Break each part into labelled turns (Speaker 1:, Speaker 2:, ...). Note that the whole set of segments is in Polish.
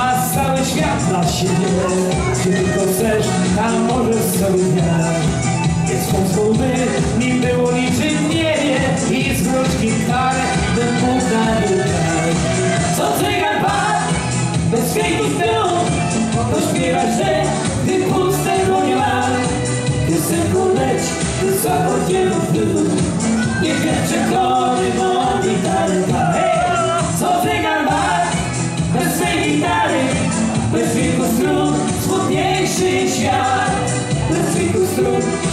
Speaker 1: Masz cały świat na siebie. Gdzie tylko chcesz, tam możesz sobie grać Jest pomstą by mi było niczym nie wie I zwróć gitarę, bym mógł na nią grać Co cygan pan, bez krzyku z tyłu To śpiewasz, że gdy pustego nie ma. Piosenką leć, wysoko dzieło w dół świat. Bez dźwięku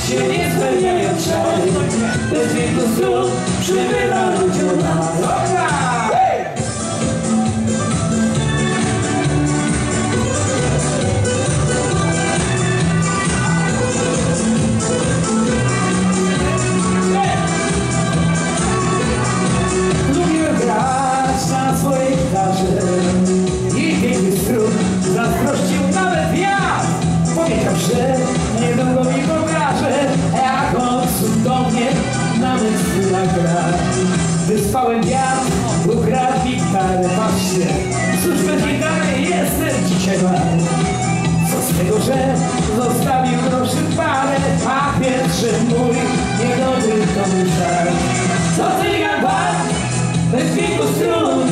Speaker 1: się nie spełniają czary Bez dźwięku strun przybywa gra Wyspałem wiatr, ukradł gitarę, patrzcie. Cóż bez gitary jestem dzisiaj marny co z tego, że zostawił groszy parę, a pierwszy mój niedobry to był żal. Co ty pan, bez dźwięku strun,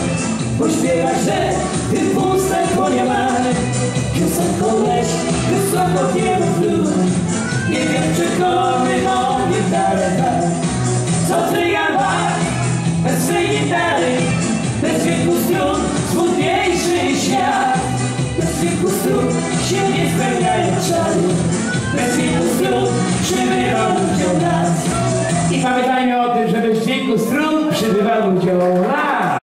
Speaker 1: pośpiewasz, że ty nie spełniają czary Bez dźwięku strun przybywa ludziom nas. I pamiętajmy o tym, że bez dźwięku strun przybywa ludziom